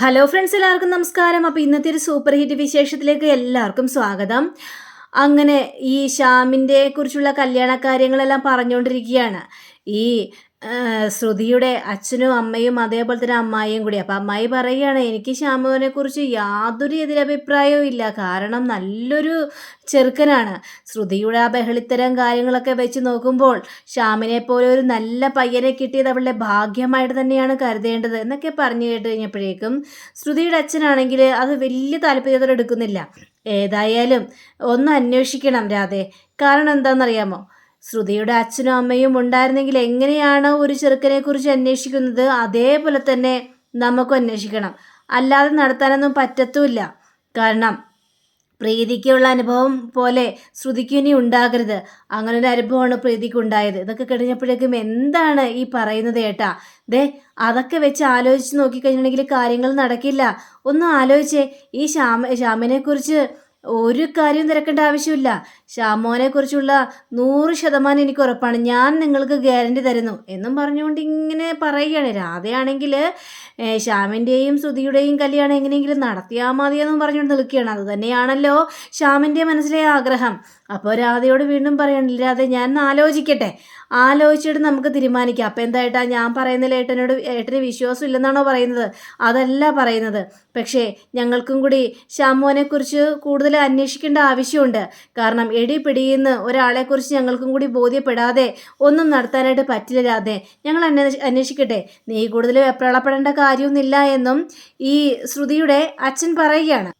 Hello friends എല്ലാവർക്കും നമസ്കാരം. അപ്പോൾ ഇന്നത്തെ ഒരു സൂപ്പർ ഹിറ്റ് വിശേഷത്തിലേക്ക് എല്ലാവർക്കും സ്വാഗതം. അങ്ങനെ ഈ ശ്യാമിന്റെ കുറിച്ചുള്ള കല്യാണ കാര്യങ്ങളെല്ലാം പറഞ്ഞുകൊണ്ടിരിക്കുകയാണ്. ഈ ശ്രുതിയുടെ അച്ഛനും അമ്മയും അതേപോലെ തന്നെ അമ്മായിയും കൂടി. അപ്പം അമ്മായി പറയുകയാണ് എനിക്ക് ശ്യാമുവിനെ കുറിച്ച് യാതൊരു എതിരഭിപ്രായവും ഇല്ല. കാരണം നല്ലൊരു ചെറുക്കനാണ്. ശ്രുതിയുടെ ആ ബഹളിത്തരം കാര്യങ്ങളൊക്കെ വെച്ച് നോക്കുമ്പോൾ ശ്യാമിനെ പോലെ ഒരു നല്ല പയ്യനെ കിട്ടിയത് അവളുടെ ഭാഗ്യമായിട്ട് തന്നെയാണ് കരുതേണ്ടത് എന്നൊക്കെ പറഞ്ഞു കേട്ട് കഴിഞ്ഞപ്പോഴേക്കും ശ്രുതിയുടെ അച്ഛനാണെങ്കിൽ അത് വലിയ താല്പര്യത്തോടെ എടുക്കുന്നില്ല. ഏതായാലും ഒന്ന് അന്വേഷിക്കണം രാധേ. കാരണം എന്താണെന്നറിയാമോ? ശ്രുതിയുടെ അച്ഛനും അമ്മയും ഉണ്ടായിരുന്നെങ്കിൽ എങ്ങനെയാണ് ഒരു ചെറുക്കനെ കുറിച്ച് അന്വേഷിക്കുന്നത്? അതേപോലെ തന്നെ നമുക്കും അന്വേഷിക്കണം. അല്ലാതെ നടത്താനൊന്നും പറ്റത്തുമില്ല. കാരണം പ്രീതിക്കുള്ള അനുഭവം പോലെ ശ്രുതിക്ക് ഇനി ഉണ്ടാകരുത്. അങ്ങനെ ഒരു അനുഭവമാണ് പ്രീതിക്ക് ഉണ്ടായത് ഇതൊക്കെ കഴിഞ്ഞപ്പോഴേക്കും എന്താണ് ഈ പറയുന്നത് ഏട്ടാ? ദേ അതൊക്കെ വെച്ച് ആലോചിച്ച് നോക്കിക്കഴിഞ്ഞിട്ടുണ്ടെങ്കിൽ കാര്യങ്ങൾ നടക്കില്ല. ഒന്ന് ആലോചിച്ചേ ഈ ശ്യാമ ശ്യാമിനെ കുറിച്ച് ഒരു കാര്യം തിരക്കേണ്ട ആവശ്യമില്ല. ശ്യാമോനെ കുറിച്ചുള്ള നൂറ് ശതമാനം എനിക്ക് ഉറപ്പാണ്. ഞാൻ നിങ്ങൾക്ക് ഗ്യാരണ്ടി തരുന്നു എന്നും പറഞ്ഞുകൊണ്ട് ഇങ്ങനെ പറയുകയാണ്. രാധയാണെങ്കിൽ ശ്യാമിന്റെയും ശ്രുതിയുടെയും കല്യാണം എങ്ങനെയെങ്കിലും നടത്തിയാൽ മതിയെന്നും പറഞ്ഞുകൊണ്ട് നിൽക്കുകയാണ്. അതുതന്നെയാണല്ലോ ശ്യാമിന്റെ മനസ്സിലെ ആഗ്രഹം. അപ്പോൾ രാധയോട് വീണ്ടും പറയണില്ല രാധ ഞാൻ ആലോചിക്കട്ടെ. ആലോചിച്ചിട്ട് നമുക്ക് തീരുമാനിക്കാം. അപ്പം എന്തായിട്ടാ ഞാൻ പറയുന്നതിൽ ഏട്ടനോട് ഏട്ടന് വിശ്വാസം ഇല്ലെന്നാണോ പറയുന്നത്? അതല്ല പറയുന്നത്. പക്ഷേ ഞങ്ങൾക്കും കൂടി ശ്യാമോനെക്കുറിച്ച് കൂടുതൽ അന്വേഷിക്കേണ്ട ആവശ്യമുണ്ട്. കാരണം എടി പിടിയുന്ന ഒരാളെക്കുറിച്ച് ഞങ്ങൾക്കും കൂടി ബോധ്യപ്പെടാതെ ഒന്നും നടത്താനായിട്ട് പറ്റില്ല രാധേ. ഞങ്ങൾ അന്വേഷ അന്വേഷിക്കട്ടെ. നീ കൂടുതൽ വെപ്രാളപ്പെടേണ്ട കാര്യമൊന്നുമില്ല എന്നും ഈ ശ്രുതിയുടെ അച്ഛൻ പറയുകയാണ്.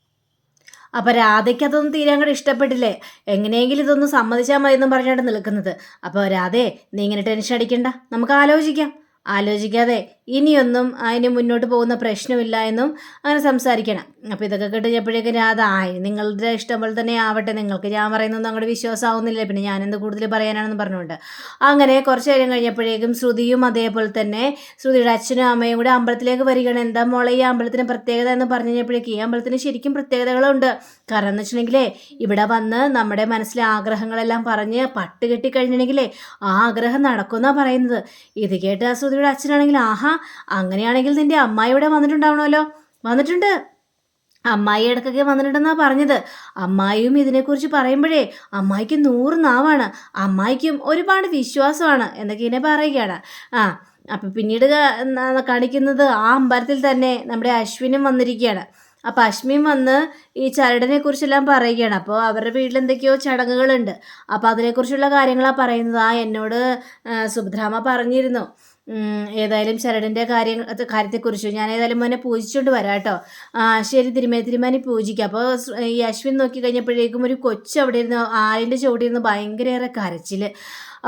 അപ്പം രാധയ്ക്ക് അതൊന്നും തീരെ അങ്ങോട്ട് ഇഷ്ടപ്പെട്ടില്ലേ? എങ്ങനെയെങ്കിലും ഇതൊന്ന് സമ്മതിച്ചാൽ മതി എന്നും പറഞ്ഞാണ് നിൽക്കുന്നത്. അപ്പോൾ രാധേ നീ ഇങ്ങനെ ടെൻഷൻ അടിക്കണ്ട. നമുക്ക് ആലോചിക്കാം. ആലോചിക്കാതെ ഇനിയൊന്നും അതിന് മുന്നോട്ട് പോകുന്ന പ്രശ്നമില്ല എന്നും അങ്ങനെ സംസാരിക്കണം. അപ്പോൾ ഇതൊക്കെ കേട്ടുകഴിഞ്ഞപ്പോഴേക്കും രാധ ആയി നിങ്ങളുടെ ഇഷ്ടം പോലെ തന്നെ ആവട്ടെ നിങ്ങൾക്ക്. ഞാൻ പറയുന്നൊന്നും അങ്ങോട്ട് വിശ്വാസമാവുന്നില്ല. പിന്നെ ഞാനെന്ത് കൂടുതൽ പറയാനാണെന്ന് പറഞ്ഞുകൊണ്ട്. അങ്ങനെ കുറച്ച് നേരം കഴിഞ്ഞപ്പോഴേക്കും ശ്രുതിയും അതേപോലെ തന്നെ ശ്രുതിയുടെ അച്ഛനും അമ്മയും കൂടി അമ്പലത്തിലേക്ക് വരികയാണ്. എന്താ മോളെ ഈ അമ്പലത്തിന് പ്രത്യേകത എന്ന് പറഞ്ഞു കഴിഞ്ഞപ്പോഴേക്കും ഈ അമ്പലത്തിന് ശരിക്കും പ്രത്യേകതകളുണ്ട്. കാരണം എന്ന് വെച്ചിട്ടുണ്ടെങ്കിലേ ഇവിടെ വന്ന് നമ്മുടെ മനസ്സിലെ ആഗ്രഹങ്ങളെല്ലാം പറഞ്ഞ് പട്ട് കെട്ടി ആ ആഗ്രഹം നടക്കുമെന്നാണ് പറയുന്നത്. ഇത് കേട്ട് ആ ശ്രുതിയുടെ അച്ഛനാണെങ്കിൽ ആഹാ അങ്ങനെയാണെങ്കിൽ നിന്റെ അമ്മായി ഇവിടെ വന്നിട്ടുണ്ടാവണമല്ലോ. വന്നിട്ടുണ്ട്. അമ്മായി ഇടക്കൊക്കെ വന്നിട്ടുണ്ടെന്നാണ് പറഞ്ഞത്. അമ്മായിയും ഇതിനെക്കുറിച്ച് പറയുമ്പോഴേ അമ്മായിക്ക് നൂറ് നാവാണ്. അമ്മായിക്കും ഒരുപാട് വിശ്വാസമാണ് എന്നൊക്കെ ഇങ്ങനെ പറയുകയാണ്. ആ അപ്പം പിന്നീട് കാണിക്കുന്നത് ആ അമ്പലത്തിൽ തന്നെ നമ്മുടെ അശ്വിനും വന്നിരിക്കുകയാണ്. അപ്പം അശ്വിൻ വന്ന് ഈ ചരടിനെ കുറിച്ചെല്ലാം പറയുകയാണ്. അപ്പോൾ അവരുടെ വീട്ടിൽ എന്തൊക്കെയോ ചടങ്ങുകളുണ്ട്. അപ്പോൾ അതിനെക്കുറിച്ചുള്ള കാര്യങ്ങളാണ് പറയുന്നത്. ആ എന്നോട് സുഭദ്രാമ പറഞ്ഞിരുന്നു. ഏതായാലും ശരടിന്റെ കാര്യം കാര്യത്തെക്കുറിച്ച് ഞാൻ ഏതായാലും മോനെ പൂജിച്ചുകൊണ്ട് വരാം കേട്ടോ ആ ശരി തിരുമേ തിരുമേനി പൂജിക്കുക അപ്പോൾ ഈ അശ്വിൻ നോക്കി കഴിഞ്ഞപ്പോഴേക്കും ഒരു കൊച്ച് അവിടെ ഇരുന്ന് ആലിന്റെ ചുവട്ടിരുന്ന് ഭയങ്കരയേറെ കരച്ചിൽ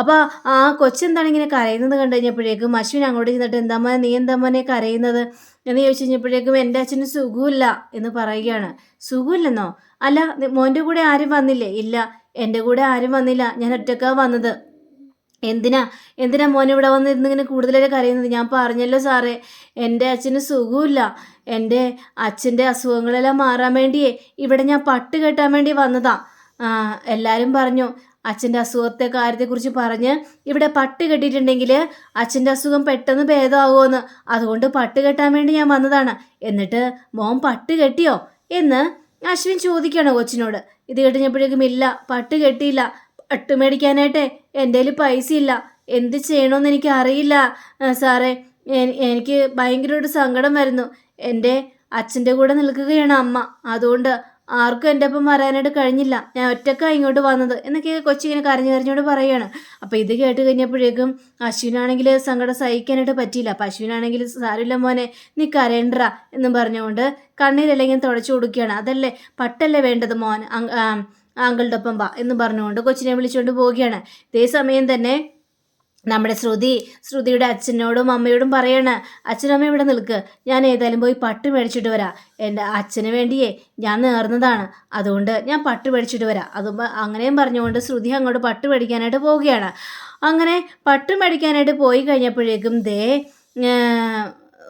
അപ്പോൾ ആ കൊച്ചെന്താണ് ഇങ്ങനെ കരയുന്നത് കണ്ടു കഴിഞ്ഞപ്പോഴേക്കും അശ്വിൻ അങ്ങോട്ട് ചെന്നിട്ട് എന്താ മോനെ നീ എന്താ മോനെ കരയുന്നത്? എന്ന് ചോദിച്ചു കഴിഞ്ഞപ്പോഴേക്കും എന്റെ അച്ഛന് സുഖമില്ല എന്ന് പറയുകയാണ്. സുഖമില്ലെന്നോ? അല്ല മോന്റെ കൂടെ ആരും വന്നില്ലേ? ഇല്ല എന്റെ കൂടെ ആരും വന്നില്ല. ഞാൻ ഒറ്റക്കാ വന്നത്. എന്തിനാ? എന്തിനാ മോൻ ഇവിടെ വന്നിരുന്ന് ഇങ്ങനെ കൂടുതലായിട്ട് കരയുന്നത്? ഞാൻ പറഞ്ഞല്ലോ സാറേ എന്റെ അച്ഛന് സുഖമില്ല എന്റെ അച്ഛന്റെ അസുഖങ്ങളെല്ലാം മാറാൻ വേണ്ടിയേ ഇവിടെ ഞാൻ പട്ട് കെട്ടാൻ വേണ്ടി വന്നതാ. എല്ലാവരും പറഞ്ഞു അച്ഛന്റെ അസുഖത്തെ കാര്യത്തെക്കുറിച്ച് പറഞ്ഞ് ഇവിടെ പട്ട് കെട്ടിയിട്ടുണ്ടെങ്കിൽ അച്ഛന്റെ അസുഖം പെട്ടെന്ന് ഭേദമാകുമെന്ന് അതുകൊണ്ട് പട്ട് കെട്ടാൻ വേണ്ടി ഞാൻ വന്നതാണ്. എന്നിട്ട് മോൻ പട്ട് കെട്ടിയോ? എന്ന് അശ്വിൻ ചോദിക്കുകയാണ് കൊച്ചിനോട്. ഇത് കെട്ടിഞ്ഞപ്പോഴേക്കും ഇല്ല പട്ട് കെട്ടിയില്ല. പട്ട് മേടിക്കാനായിട്ട് എന്റെ കയ്യിൽ പൈസ ഇല്ല എന്ത് ചെയ്യണമെന്ന് എനിക്ക് അറിയില്ല സാറേ എനിക്ക് ഭയങ്കര ഒരു സങ്കടം വരുന്നു. എന്റെ അച്ഛന്റെ കൂടെ നിൽക്കുകയാണ് അമ്മ. അതുകൊണ്ട് ആർക്കും എന്റെ ഒപ്പം വരാനായിട്ട് കഴിഞ്ഞില്ല. ഞാൻ ഒറ്റക്കാണ് ഇങ്ങോട്ട് വന്നത് എന്നൊക്കെ കൊച്ചിങ്ങനെ കരഞ്ഞു കരഞ്ഞോട് പറയുകയാണ്. അപ്പോൾ ഇത് കേട്ട് കഴിഞ്ഞപ്പോഴേക്കും അശ്വിനാണെങ്കിൽ സങ്കടം സഹിക്കാനായിട്ട് പറ്റിയില്ല. അപ്പം അശ്വിനാണെങ്കിൽ സാരമില്ല മോനെ നീ കരയണ്ട എന്നും പറഞ്ഞുകൊണ്ട് കണ്ണീരല്ലെങ്കിൽ തുടച്ചു കൊടുക്കുകയാണ്. അതല്ലേ? പട്ടല്ലേ വേണ്ടത് മോൻ? ആങ്കളുടെ ഒപ്പം വാ എന്ന് പറഞ്ഞുകൊണ്ട് കൊച്ചിനെ വിളിച്ചുകൊണ്ട് പോവുകയാണ്. ഇതേ സമയം തന്നെ നമ്മുടെ ശ്രുതി ശ്രുതിയുടെ അച്ഛനോടും അമ്മയോടും പറയാണ് അച്ഛനമ്മ ഇവിടെ നിൽക്ക്. ഞാൻ ഏതായാലും പോയി പട്ട് മേടിച്ചിട്ട് വരാം. എന്റെ അച്ഛന് വേണ്ടിയേ ഞാൻ നേർന്നതാണ്. അതുകൊണ്ട് ഞാൻ പട്ട് മേടിച്ചിട്ട് വരാം. അതും അങ്ങനെയും പറഞ്ഞുകൊണ്ട് ശ്രുതി അങ്ങോട്ട് പട്ട് മേടിക്കാനായിട്ട് പോവുകയാണ്. അങ്ങനെ പട്ട് മേടിക്കാനായിട്ട് പോയി കഴിഞ്ഞപ്പോഴേക്കും ദേ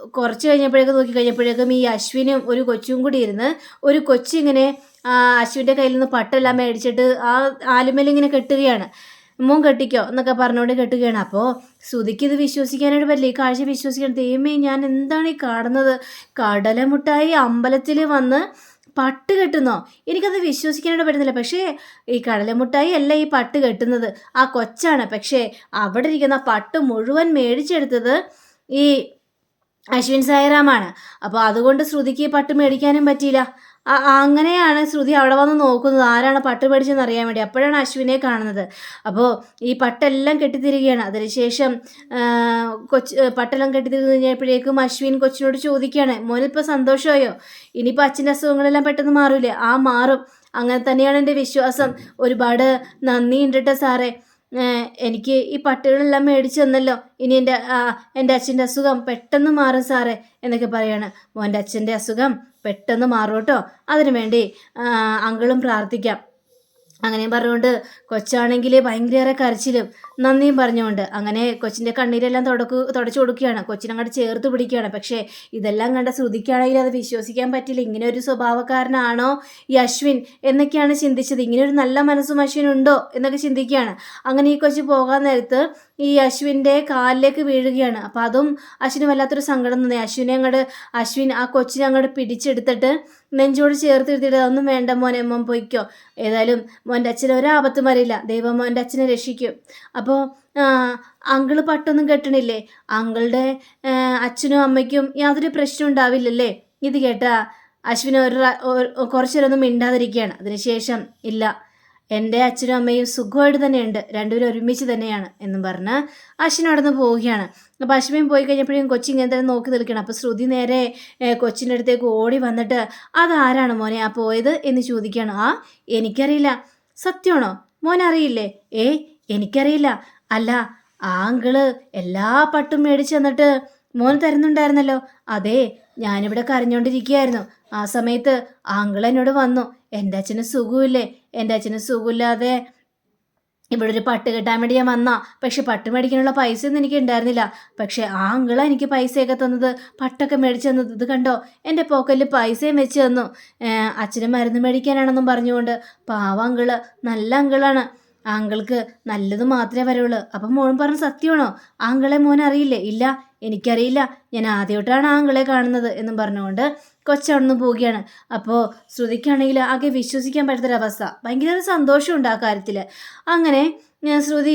കുറച്ച് കഴിഞ്ഞപ്പോഴേക്ക് നോക്കി കഴിഞ്ഞപ്പോഴേക്കും ഈ അശ്വിനും ഒരു കൊച്ചും കൂടി ഇരുന്ന് ഒരു കൊച്ചിങ്ങനെ ആ അശ്വിന്റെ കയ്യിൽ നിന്ന് പട്ടെല്ലാം മേടിച്ചിട്ട് ആ ആലുമേലിങ്ങനെ കെട്ടുകയാണ്. മോൻ കെട്ടിക്കോ? എന്നൊക്കെ പറഞ്ഞുകൊണ്ട് കെട്ടുകയാണ്. അപ്പോൾ ശ്രുതിക്ക് ഇത് വിശ്വസിക്കാനായിട്ട് പറ്റില്ല. ഈ കാഴ്ച വിശ്വസിക്കാൻ ദൈവമേ ഞാൻ എന്താണ് ഈ കാണുന്നത്? കടലമുട്ടായി അമ്പലത്തിൽ വന്ന് പട്ട് കെട്ടുന്നോ? എനിക്കത് വിശ്വസിക്കാനായിട്ട് പറ്റുന്നില്ല. പക്ഷേ ഈ കടലമുട്ടായി അല്ല ഈ പട്ട് കെട്ടുന്നത്. ആ കൊച്ചാണ്. പക്ഷേ അവിടെ ഇരിക്കുന്ന പട്ട് മുഴുവൻ മേടിച്ചെടുത്തത് ഈ അശ്വിൻ സായിറാമാണ്. അപ്പോൾ അതുകൊണ്ട് ശ്രുതിക്ക് പട്ട് മേടിക്കാനും പറ്റിയില്ല. അങ്ങനെയാണ് ശ്രുതി അവിടെ വന്ന് നോക്കുന്നത്. ആരാണ് പട്ട് മേടിച്ചതെന്ന് അറിയാൻ വേണ്ടി. അപ്പോഴാണ് അശ്വിനെ കാണുന്നത്. അപ്പോൾ ഈ പട്ടെല്ലാം കെട്ടിത്തിരിക്കുകയാണ്. അതിനുശേഷം കൊച്ച് പട്ടെല്ലാം കെട്ടിത്തിരിഞ്ഞ് കഴിഞ്ഞപ്പോഴേക്കും അശ്വിൻ കൊച്ചിനോട് ചോദിക്കുകയാണ് മോനിപ്പോൾ സന്തോഷമായോ? ഇനിയിപ്പോൾ അച്ഛന്റെ അസുഖങ്ങളെല്ലാം പെട്ടെന്ന് മാറൂലേ? ആ മാറും. അങ്ങനെ തന്നെയാണ് എന്റെ വിശ്വാസം. ഒരുപാട് നന്ദിയുണ്ട് കേട്ടോ സാറേ. എനിക്ക് ഈ പട്ടികളെല്ലാം മേടിച്ചു തന്നല്ലോ. ഇനി എന്റെ എന്റെ അച്ഛന്റെ അസുഖം പെട്ടെന്ന് മാറും സാറേ എന്നൊക്കെ പറയാണ്. മോന്റെ അച്ഛന്റെ അസുഖം പെട്ടെന്ന് മാറും കേട്ടോ. അതിനു വേണ്ടി അങ്കളും അങ്കിളും പ്രാർത്ഥിക്കാം. അങ്ങനെയും പറഞ്ഞുകൊണ്ട് കൊച്ചാണെങ്കിൽ ഭയങ്കര കരച്ചിലും നന്ദിയും പറഞ്ഞുകൊണ്ട് അങ്ങനെ കൊച്ചിന്റെ കണ്ണീരെല്ലാം തുടക്കു തുടച്ചു കൊടുക്കുകയാണ്. കൊച്ചിനങ്ങോട്ട് ചേർത്ത് പിടിക്കുകയാണ്. പക്ഷേ ഇതെല്ലാം കണ്ട ശ്രുതിക്കാണെങ്കിൽ അത് വിശ്വസിക്കാൻ പറ്റില്ല. ഇങ്ങനെ ഒരു സ്വഭാവക്കാരനാണോ ഈ അശ്വിൻ എന്നൊക്കെയാണ് ചിന്തിച്ചത്. ഇങ്ങനെ ഒരു നല്ല മനസ്സും അശ്വിൻ ഉണ്ടോ എന്നൊക്കെ ചിന്തിക്കുകയാണ്. അങ്ങനെ ഈ കൊച്ചു പോകാൻ നേരത്ത് ഈ അശ്വിന്റെ കാലിലേക്ക് വീഴുകയാണ്. അപ്പോൾ അതും അശ്വിന് വല്ലാത്തൊരു സങ്കടം തന്നെ. അശ്വിനെ അങ്ങോട്ട് അശ്വിൻ ആ കൊച്ചിനെ അങ്ങോട്ട് പിടിച്ചെടുത്തിട്ട് നെഞ്ചോട് ചേർത്ത് എഴുതിയിട്ട് അതൊന്നും വേണ്ട മോനെ മോൻ പൊയ്ക്കോ. ഏതായാലും മോന്റെ ഒരു ഒരാപത്തും വരില്ല. ദൈവം മോന്റെ അച്ഛനെ രക്ഷിക്കും. അപ്പോൾ അങ്കിൾ പട്ടൊന്നും കെട്ടണില്ലേ? അങ്കിളുടെ അച്ഛനും അമ്മയ്ക്കും യാതൊരു പ്രശ്നം ഉണ്ടാവില്ലല്ലേ? ഇത് കേട്ടാ അശ്വിന് ഒരു കുറച്ചൊരൊന്നും മിണ്ടാതിരിക്കുകയാണ്. അതിനുശേഷം ഇല്ല. എന്റെ അച്ഛനും അമ്മയും സുഖമായിട്ട് തന്നെയുണ്ട്. രണ്ടുപേരും ഒരുമിച്ച് തന്നെയാണ് എന്നും പറഞ്ഞ് അശ്വിൻ അവിടെ നിന്ന് പോവുകയാണ്. അപ്പോൾ അശ്വിൻ പോയി കഴിഞ്ഞപ്പോഴും കൊച്ചി ഇങ്ങനെ തന്നെ നോക്കി നിൽക്കണം അപ്പോൾ ശ്രുതി നേരെ കൊച്ചിന്റെ അടുത്തേക്ക് ഓടി വന്നിട്ട് അതാരാണ് മോനെ? ആ പോയത്? എന്ന് ചോദിക്കുകയാണ്. ആ എനിക്കറിയില്ല. സത്യമാണോ? മോൻ അറിയില്ലേ. ഏ എനിക്കറിയില്ല. അല്ല ആ അങ്കിൾ എല്ലാ പട്ടും മേടിച്ച് തന്നിട്ട് മോൻ തരുന്നുണ്ടായിരുന്നല്ലോ. അതെ ഞാനിവിടെ കരഞ്ഞോണ്ടിരിക്കുകയായിരുന്നു. ആ സമയത്ത് ആങ്കിൾ എന്നോട് വന്നു. എന്റെ അച്ഛന് സുഖമില്ലേ? എന്റെ അച്ഛന് സുഖമില്ലാതെ ഇവിടെ ഒരു പട്ട് കിട്ടാൻ വേണ്ടി ഞാൻ വന്നാ. പക്ഷെ പട്ട് മേടിക്കാനുള്ള പൈസ ഒന്നും എനിക്ക് ഉണ്ടായിരുന്നില്ല. പക്ഷെ ആ അങ്കിളാ എനിക്ക് പൈസയൊക്കെ തന്നത് പട്ടൊക്കെ മേടിച്ചു തന്നത് ഇത് കണ്ടോ? എന്റെ പോക്കറ്റിൽ പൈസയും വെച്ച് തന്നു. അച്ഛന് മരുന്ന് മേടിക്കാനാണെന്നും പറഞ്ഞുകൊണ്ട് പാവ അങ്കിൾ നല്ല അങ്കിളാണ് ആ അങ്കിൾക്ക് നല്ലത് മാത്രമേ വരുള്ളൂ. അപ്പം മോൻ പറഞ്ഞ സത്യമാണോ? ആ അങ്കിളെ മോൻ അറിയില്ലേ ഇല്ല. എനിക്കറിയില്ല. ഞാൻ ആദ്യമായിട്ടാണ് ആങ്കളെ കാണുന്നത് എന്നും പറഞ്ഞുകൊണ്ട് കൊച്ചവിടുന്ന് പോവുകയാണ്. അപ്പോൾ ശ്രുതിക്കാണെങ്കിൽ ആകെ വിശ്വസിക്കാൻ പറ്റാത്തൊരവസ്ഥ. ഭയങ്കര സന്തോഷമുണ്ട് ആ കാര്യത്തിൽ അങ്ങനെ ശ്രുതി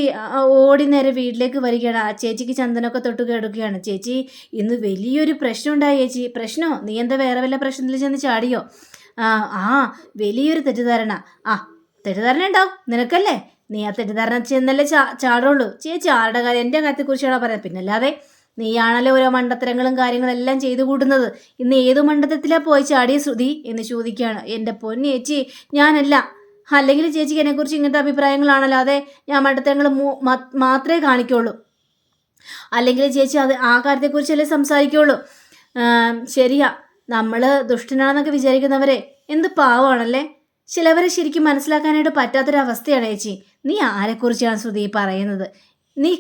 ഓടി നേരെ വീട്ടിലേക്ക് വരികയാണ്. ആ ചേച്ചിക്ക് ചന്ദനമൊക്കെ തൊട്ട് കിടക്കുകയാണ്. ചേച്ചി ഇന്ന് വലിയൊരു പ്രശ്നം ഉണ്ടായി ചേച്ചി. പ്രശ്നമോ നീ എന്താ വേറെ വല്ല പ്രശ്നത്തിൽ ചെന്ന് ചാടിയോ? ആ ആ വലിയൊരു തെറ്റിദ്ധാരണ. ആ തെറ്റിദ്ധാരണ ഉണ്ടാവും. നിനക്കല്ലേ? നീ ആ തെറ്റിദ്ധാരണ ചെന്നല്ലേ ചാ ചാടുള്ളൂ. ചേച്ചി ആരുടെ കാര്യം എന്റെ കാര്യത്തെക്കുറിച്ചാണോ പറയുന്നത്? പിന്നല്ലാതെ നീയാണല്ലോ ഓരോ മണ്ടത്തരങ്ങളും കാര്യങ്ങളും എല്ലാം ചെയ്തു കൂട്ടുന്നത് ഇന്ന് ഏത് മണ്ടത്തരത്തിലാ പോയി ചാടിയ ശ്രുതി എന്ന് ചോദിക്കുകയാണ്. എന്റെ പൊന്നി ചേച്ചി ഞാനല്ല. അല്ലെങ്കിൽ ചേച്ചിക്ക് എന്നെക്കുറിച്ച് ഇങ്ങനത്തെ അഭിപ്രായങ്ങളാണല്ലോ. അതെ ഞാൻ മണ്ടത്തരങ്ങൾ മാത്രമേ കാണിക്കുള്ളൂ. അല്ലെങ്കിൽ ചേച്ചി അത് ആ കാര്യത്തെക്കുറിച്ചല്ലേ സംസാരിക്കുള്ളൂ. ശരിയാ. നമ്മൾ ദുഷ്ടനാണെന്നൊക്കെ വിചാരിക്കുന്നവരെ എന്ത് പാവമാണല്ലേ ചിലവരെ ശരിക്കും മനസ്സിലാക്കാനായിട്ട് പറ്റാത്തൊരവസ്ഥയാണ് ചേച്ചി. നീ ആരെക്കുറിച്ചാണ് ശ്രുതി പറയുന്നത്? നീ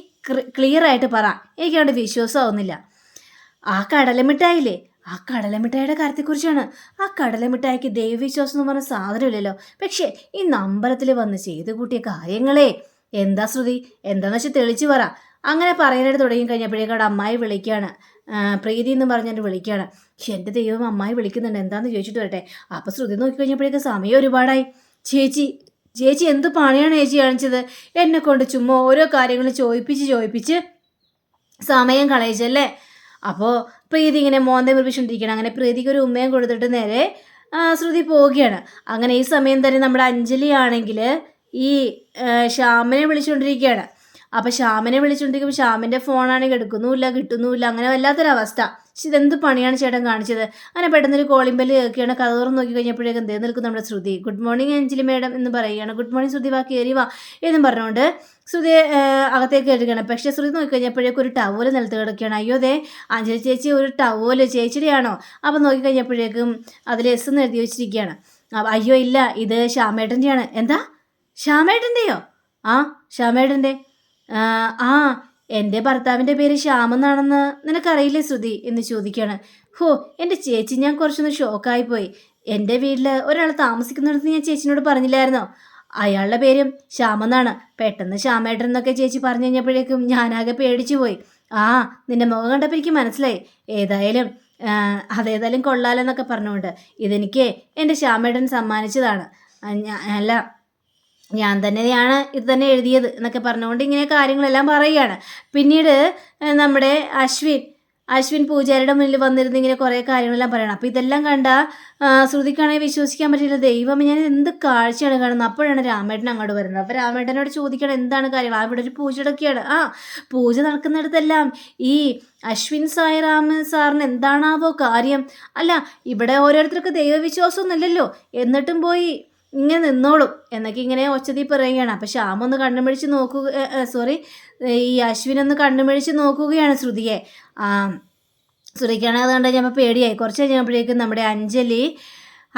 ക്ലിയർ ആയിട്ട് പറ. എനിക്കവിടെ വിശ്വാസമാവുന്നില്ല. ആ കടലമിഠായില്ലേ? ആ കടലമിഠായിയുടെ കാര്യത്തെക്കുറിച്ചാണ്. ആ കടലമിഠായിക്ക് ദൈവവിശ്വാസം എന്ന് പറഞ്ഞ സാധനമില്ലല്ലോ. പക്ഷേ ഈ നമ്പരത്തിൽ വന്ന് ചെയ്തു കൂട്ടിയ കാര്യങ്ങളെ. എന്താ ശ്രുതി? എന്താണെന്ന് വെച്ചാൽ തെളിച്ചു പറ. അങ്ങനെ പറയാനായിട്ട് തുടങ്ങി കഴിഞ്ഞപ്പോഴേക്കും അവിടെ അമ്മായി വിളിക്കുകയാണ് പ്രീതി എന്ന് പറഞ്ഞിട്ട് വിളിക്കുകയാണ് "ശ്ശെ, എന്റെ ദൈവം അമ്മായി വിളിക്കുന്നുണ്ട്. എന്താണെന്ന് ചോദിച്ചിട്ട് വരട്ടെ. അപ്പോൾ ശ്രുതി നോക്കി കഴിഞ്ഞപ്പോഴേക്കും സമയം ഒരുപാടായി. ചേച്ചി ചേച്ചി എന്ത് പണിയാണ് ചേച്ചി കാണിച്ചത്? എന്നെ കൊണ്ട് ചുമ്മാ ഓരോ കാര്യങ്ങൾ ചോദിപ്പിച്ച് ചോദിപ്പിച്ച് സമയം കളയിച്ചല്ലേ? അപ്പോൾ പ്രീതി ഇങ്ങനെ മോന്തെ മുറിപ്പിച്ചുകൊണ്ടിരിക്കണം അങ്ങനെ പ്രീതിക്ക് ഒരു ഉമ്മയും കൊടുത്തിട്ട് നേരെ ശ്രുതി പോവുകയാണ്. അങ്ങനെ ഈ സമയം തന്നെ നമ്മുടെ അഞ്ജലി ആണെങ്കിൽ ഈ ശ്യാമനെ വിളിച്ചുകൊണ്ടിരിക്കുകയാണ് അപ്പോൾ ശ്യാമിനെ വിളിച്ചുകൊണ്ടിരിക്കുമ്പോൾ ശ്യാമിന്റെ ഫോണാണെങ്കിൽ എടുക്കുന്നുമില്ല കിട്ടുന്നുമില്ല അങ്ങനെ വല്ലാത്തൊരവസ്ഥ. പക്ഷെ ഇതെന്ത് പണിയാണ് ചേട്ടൻ കാണിച്ചത്? അങ്ങനെ പെട്ടെന്നൊരു കോളിംഗ് ബെല്ല് കേൾക്കുകയാണ്. കഥ തുറന്ന് നോക്കി കഴിഞ്ഞപ്പോഴേക്കും എന്തേ നിൽക്കും നമ്മുടെ Shruti. Good morning Anjali madam എന്ന് പറയുകയാണ്. Good morning Shruti. വാ കയറി വാ എന്നും പറഞ്ഞുകൊണ്ട് ശ്രുതി അകത്തേക്ക് കയറുകയാണ്. പക്ഷേ ശ്രുതി നോക്കി കഴിഞ്ഞപ്പോഴേക്കും ഒരു ടവൽ നിലത്ത് കിടക്കുകയാണ്. അയ്യോ അതെ അഞ്ജലി ചേച്ചി ഒരു ടവൽ ചേച്ചിയുടെയാണോ? അപ്പം നോക്കി കഴിഞ്ഞപ്പോഴേക്കും അതിൽ എസ് എന്ന് എഴുതി വെച്ചിരിക്കുകയാണ്. അയ്യോ ഇല്ല ഇത് ശ്യാമേട്ടന്റെയാണ്. എന്താ? ശ്യാമേട്ടന്റെയോ? ആ ശ്യാമേട്ടന്റെ. ആ, എന്റെ ഭർത്താവിന്റെ പേര് ശ്യാമെന്നാണെന്ന് നിനക്കറിയില്ലേ ശ്രുതി എന്ന് ചോദിക്കുകയാണ്. ഹോ എന്റെ ചേച്ചി ഞാൻ കുറച്ചൊന്ന് ഷോക്കായി പോയി എന്റെ വീട്ടിൽ ഒരാൾ താമസിക്കുന്നിടത്ത് ഞാൻ ചേച്ചിനോട് പറഞ്ഞില്ലായിരുന്നോ? അയാളുടെ പേരും ശ്യാമെന്നാണ്. പെട്ടെന്ന് ശ്യാമേട്ടൻ എന്നൊക്കെ ചേച്ചി പറഞ്ഞു കഴിഞ്ഞപ്പോഴേക്കും ഞാനാകെ പേടിച്ചു പോയി ആ നിന്റെ മുഖം കണ്ടപ്പോൾ എനിക്ക് മനസ്സിലായി. ഏതായാലും അതേതായാലും കൊള്ളാലെന്നൊക്കെ പറഞ്ഞുകൊണ്ട് ഇതെനിക്ക് എന്റെ ശ്യാമേട്ടൻ സമ്മാനിച്ചതാണ്. അല്ല ഞാൻ തന്നെയാണ് ഇത് തന്നെ എഴുതിയത് എന്നൊക്കെ പറഞ്ഞുകൊണ്ട് ഇങ്ങനെ കാര്യങ്ങളെല്ലാം പറയുകയാണ്. പിന്നീട് നമ്മുടെ അശ്വിൻ അശ്വിൻ പൂജാരിയുടെ മുന്നിൽ വന്നിരുന്ന് ഇങ്ങനെ കുറേ കാര്യങ്ങളെല്ലാം പറയണം. അപ്പോൾ ഇതെല്ലാം കണ്ട ശ്രുതിക്കാണെങ്കിൽ വിശ്വസിക്കാൻ പറ്റില്ല ദൈവം ഞാൻ എന്ത് കാഴ്ചയാണ് കാണുന്നത്? അപ്പോഴാണ് രാമേട്ടൻ അങ്ങോട്ട് വരുന്നത്. അപ്പോൾ രാമേട്ടനോട് ചോദിക്കണം എന്താണ് കാര്യങ്ങൾ? ആ ഇവിടെ ഒരു പൂജ നടക്കുകയാണ് ആ പൂജ നടക്കുന്നിടത്തെല്ലാം ഈ അശ്വിൻ സായി രാമൻ സാറിന് എന്താണാവോ കാര്യം? അല്ല ഇവിടെ ഓരോരുത്തർക്ക് ദൈവവിശ്വാസമൊന്നുമില്ലല്ലോ. എന്നിട്ടും പോയി ഇങ്ങനെ നിന്നോളും എന്നൊക്കെ ഇങ്ങനെ ഒച്ചതി പറയുകയാണ്. അപ്പം ശ്യാം ഒന്ന് കണ്ണുമിഴിച്ച് നോക്കുക സോറി ഈ അശ്വിൻ ഒന്ന് കണ്ണുമിഴിച്ച് നോക്കുകയാണ് ശ്രുതിയെ. ശ്രുതിക്കാണ് അത് കഴിഞ്ഞപ്പോൾ പേടിയായി. കുറച്ച് കഴിഞ്ഞപ്പോഴേക്കും നമ്മുടെ അഞ്ജലി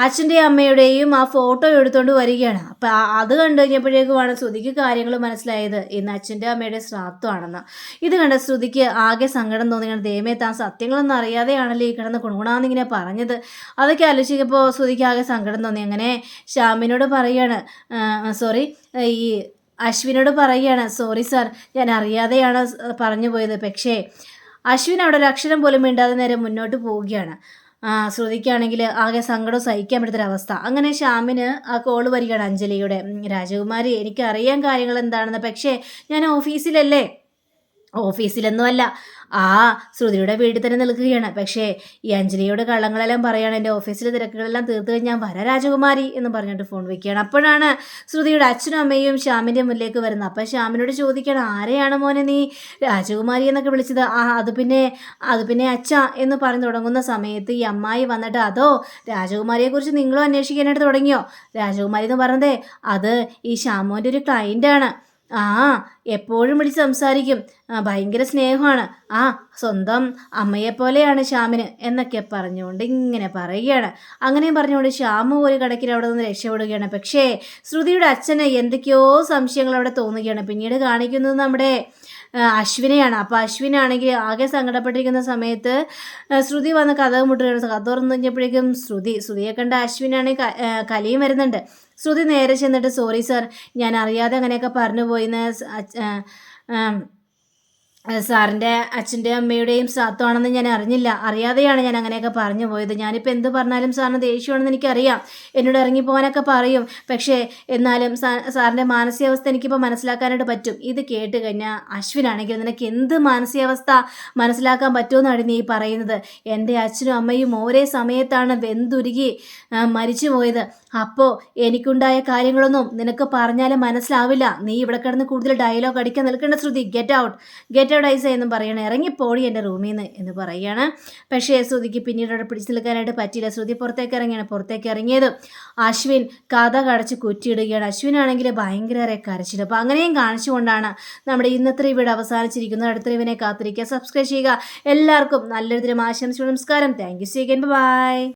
അച്ഛന്റെയും അമ്മയുടെയും ആ ഫോട്ടോ എടുത്തുകൊണ്ട് വരികയാണ്. അപ്പം അത് കണ്ടു കഴിഞ്ഞപ്പോഴേക്കുമാണ് ശ്രുതിക്ക് കാര്യങ്ങൾ മനസ്സിലായത്. ഇന്ന് അച്ഛന്റെ അമ്മയുടെ ശ്രാദ്ധമാണെന്ന്. ഇത് കണ്ട ശ്രുതിക്ക് ആകെ സങ്കടം തോന്നിയാണ്. ദൈവമേ താൻ സത്യങ്ങളൊന്നും അറിയാതെയാണല്ലോ ഈ കിടന്ന് കുണുകുണാന്നിങ്ങനെ പറഞ്ഞത്. അതൊക്കെ ആലോചിച്ചപ്പോൾ ശ്രുതിക്ക് ആകെ സങ്കടം തോന്നി. അങ്ങനെ ശ്യാമിനോട് പറയാണ് സോറി ഈ അശ്വിനോട് പറയുകയാണ് സോറി സാർ ഞാൻ അറിയാതെയാണ് പറഞ്ഞു പോയത്. പക്ഷേ അശ്വിൻ അവിടെ ഒരു അക്ഷരം പോലും മിണ്ടാതെ നേരെ മുന്നോട്ട് പോവുകയാണ്. ശ്രുതിക്കാണെങ്കിൽ ആകെ സങ്കടം സഹിക്കാൻ പറ്റാത്തൊരവസ്ഥ അങ്ങനെ ശ്യാമിന് ആ കോൾ വരികയാണ് അഞ്ജലിയുടെ. "ഉം, രാജകുമാരി എനിക്കറിയാൻ കാര്യങ്ങൾ എന്താണെന്ന്. പക്ഷേ ഞാൻ ഓഫീസിലല്ലേ? ഓഫീസിലൊന്നുമല്ല. ആ ശ്രുതിയുടെ വീട്ടിൽ തന്നെ നിൽക്കുകയാണ്. പക്ഷേ ഈ അഞ്ജലിയുടെ കള്ളങ്ങളെല്ലാം പറയാണ്. എന്റെ ഓഫീസിലെ തിരക്കുകളെല്ലാം തീർത്ത് കഴിഞ്ഞാൽ വര രാജകുമാരി എന്ന് പറഞ്ഞിട്ട് ഫോൺ വയ്ക്കുകയാണ് അപ്പോഴാണ് ശ്രുതിയുടെ അച്ഛനും അമ്മയും ശ്യാമിന്റെ മുന്നിലേക്ക് വരുന്നത്. അപ്പം ശ്യാമിനോട് ചോദിക്കണം ആരെയാണ് മോനെ നീ രാജകുമാരി എന്നൊക്കെ വിളിച്ചത്? ആ അത് പിന്നെ അത് പിന്നെ അച്ഛ എന്ന് പറഞ്ഞു തുടങ്ങുന്ന സമയത്ത് ഈ അമ്മായി വന്നിട്ട് അതോ രാജകുമാരിയെക്കുറിച്ച് നിങ്ങളും അന്വേഷിക്കാനായിട്ട് തുടങ്ങിയോ? രാജകുമാരി എന്ന് പറഞ്ഞതേ അത് ഈ ശ്യാമോന്റെ ഒരു ക്ലയന്റാണ് ആ എപ്പോഴും വിളിച്ച് സംസാരിക്കും. ഭയങ്കര സ്നേഹമാണ്. ആ സ്വന്തം അമ്മയെപ്പോലെയാണ് ശ്യാമിന് എന്നൊക്കെ പറഞ്ഞുകൊണ്ട് ഇങ്ങനെ പറയുകയാണ്. അങ്ങനെയും പറഞ്ഞുകൊണ്ട് ശ്യാമു ഒരു കടക്കിൽ അവിടെ നിന്ന് രക്ഷപ്പെടുകയാണ്. പക്ഷേ ശ്രുതിയുടെ അച്ഛന് എന്തൊക്കെയോ സംശയങ്ങൾ അവിടെ തോന്നുകയാണ്. പിന്നീട് കാണിക്കുന്നത് നമ്മുടെ അശ്വിനെയാണ്. അപ്പോൾ അശ്വിനാണെങ്കിൽ ആകെ സങ്കടപ്പെട്ടിരിക്കുന്ന സമയത്ത് ശ്രുതി വന്ന് കഥ മുട്ടുകയാണ്. കഥ തുറന്നു കഴിഞ്ഞപ്പോഴേക്കും ശ്രുതി ശ്രുതിയെ കണ്ട അശ്വിനാണെങ്കിൽ കലയും വരുന്നുണ്ട്. ശ്രുതി നേരെ ചെന്നിട്ട് സോറി സാർ ഞാൻ അറിയാതെ അങ്ങനെയൊക്കെ പറഞ്ഞു പോയിന്ന്. സാറിന്റെ അച്ഛന്റെ അമ്മയുടെയും സാത്വമാണെന്ന് ഞാൻ അറിഞ്ഞില്ല. അറിയാതെയാണ് ഞാൻ അങ്ങനെയൊക്കെ പറഞ്ഞു പോയത്. ഞാനിപ്പോൾ എന്ത് പറഞ്ഞാലും സാറിന് ദേഷ്യമാണെന്ന് എനിക്കറിയാം. എന്നോട് ഇറങ്ങിപ്പോകാനൊക്കെ പറയും. പക്ഷേ എന്നാലും സാ- സാറിന്റെ മാനസികാവസ്ഥ എനിക്കിപ്പോൾ മനസ്സിലാക്കാനായിട്ട് പറ്റും. ഇത് കേട്ട് കഴിഞ്ഞാൽ അശ്വിനാണെങ്കിൽ നിനക്ക് എന്ത് മാനസികാവസ്ഥ മനസ്സിലാക്കാൻ പറ്റുമെന്നാണ് നീ പറയുന്നത്. എന്റെ അച്ഛനും അമ്മയും ഒരേ സമയത്താണ് വെന്തുരുകി മരിച്ചു പോയത് അപ്പോൾ എനിക്കുണ്ടായ കാര്യങ്ങളൊന്നും നിനക്ക് പറഞ്ഞാൽ മനസ്സിലാവില്ല. നീ ഇവിടെ കിടന്ന് കൂടുതൽ ഡയലോഗ് അടിക്കാൻ നിൽക്കേണ്ട Shruti. Get out get out ഐസ എന്നും പറയണേ. ഇറങ്ങിപ്പോടി എന്റെ റൂമിൽ നിന്ന് എന്ന് പറയുകയാണ് പക്ഷേ ശ്രുതിക്ക് പിന്നീട് അവിടെ പിടിച്ചു നിൽക്കാനായിട്ട് പറ്റിയില്ല. ശ്രുതി പുറത്തേക്ക് ഇറങ്ങിയാണ്. പുറത്തേക്ക് ഇറങ്ങിയത് അശ്വിൻ കഥ കടച്ച് കുറ്റിയിടുകയാണ്. അശ്വിനാണെങ്കിൽ ഭയങ്കര കരച്ചിൽ അപ്പോൾ അങ്ങനെയും കാണിച്ചുകൊണ്ടാണ് നമ്മുടെ ഇന്നത്തെ ഇവിടെ അവസാനിച്ചിരിക്കുന്നത്. അടുത്ത ഇവനെ കാത്തിരിക്കുക. സബ്സ്ക്രൈബ് ചെയ്യുക. എല്ലാവർക്കും നല്ലൊരു ദിനം ആശംസിച്ചു നമസ്കാരം. Thank you see by